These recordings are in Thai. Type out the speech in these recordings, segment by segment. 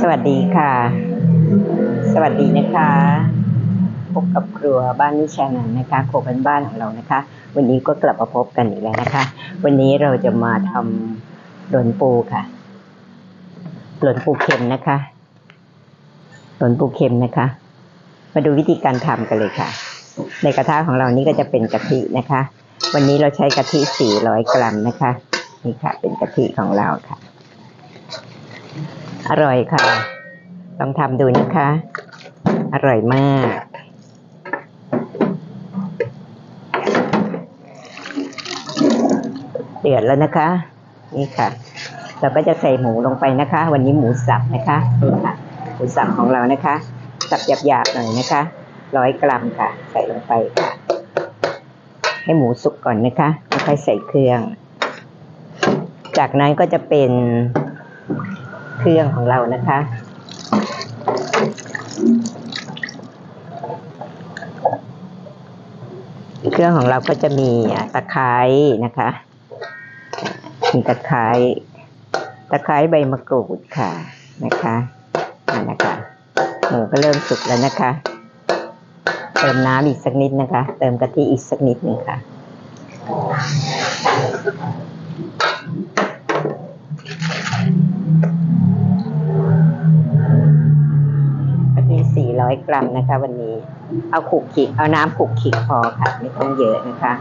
สวัสดีค่ะ สวัสดีนะคะพบกับครัวบ้านนิชานันนะคะครัวบ้านๆของเรานะคะ วันนี้ก็กลับมาพบกันอีกแล้วนะคะ วันนี้เราจะมาทำหลนปูค่ะหลนปูเค็มนะคะหลนปูเค็มนะคะ มาดูวิธีการทำกันเลยค่ะ ในกระทะของเรานี่ก็จะเป็นกะทินะคะ วันนี้เราใช้กะทิ 400 กรัมนะคะนี่ค่ะ เป็นกะทิของเราค่ะ อร่อยค่ะ ลองทำดูนะคะ อร่อยมาก เดือดแล้วนะคะ นี่ค่ะ เราก็จะใส่หมูลงไปนะคะ วันนี้หมูสับนะคะนี่ค่ะ หมูสับของเรานะคะ สับหยาบๆหน่อยนะคะร้อยกรัมค่ะ ใส่ลงไปค่ะ ให้หมูสุกก่อนนะคะแล้วค่อยใส่เครื่อง จากนั้นก็จะเป็น เครื่องของเรานะคะ เครื่องของเราก็จะมีตะไคร้นะคะ มีตะไคร้ตะไคร้ใบมะกรูดค่ะนะคะนี่นะคะหมูก็เริ่มสุกแล้วนะคะ เติมน้ำอีกสักนิดนะคะ เติมกะทิอีกสักนิดหนึ่งค่ะะทิ400กรัมนะคะ วันนี้ เอาขลุกขิกเอาน้ำขลุกขิกพอค่ะ ไม่ต้องเยอะนะคะ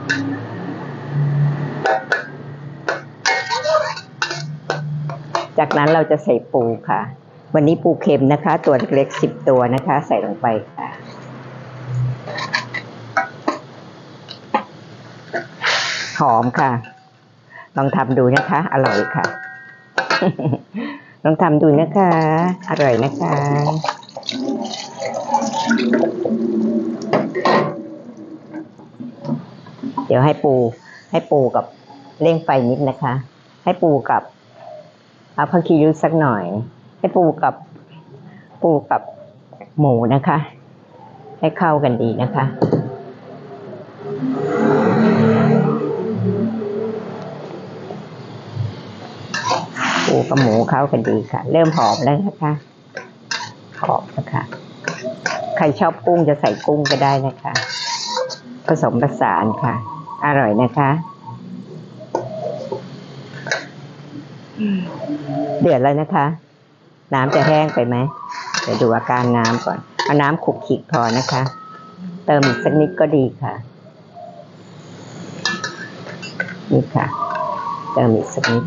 จากนั้นเราจะใส่ปูค่ะ วันนี้ปูเค็มนะคะ ตัวเล็กๆสิบตัวนะคะ ใส่ลงไปค่ะหอมค่ะ ลองทำดูนะคะ อร่อยค่ะ ลองทำดูนะคะ อร่อยนะคะ เดี๋ยวให้ปูให้ปูกับเร่งไฟนิดนะคะ ให้ปูกับเอาผักชีริ้วสักหน่อย ให้ปูกับปูกับหมูนะคะ ให้เข้ากันดีนะคะปูกับหมูเข้ากันดีค่ะ เริ่มหอมแล้วนะคะหอมนะคะใครชอบกุ้งจะใส่กุ้งก็ได้นะคะ ผสมผสานค่ะ อร่อยนะคะ เดือดแล้วนะคะ น้ำจะแห้งไปไหมเดี๋ยวดูอาการน้ำก่อน เอาน้ำขุกขิกพอนะคะ เติมสักนิดก็ดีค่ะ นี่ค่ะ เติมอีกสักนิด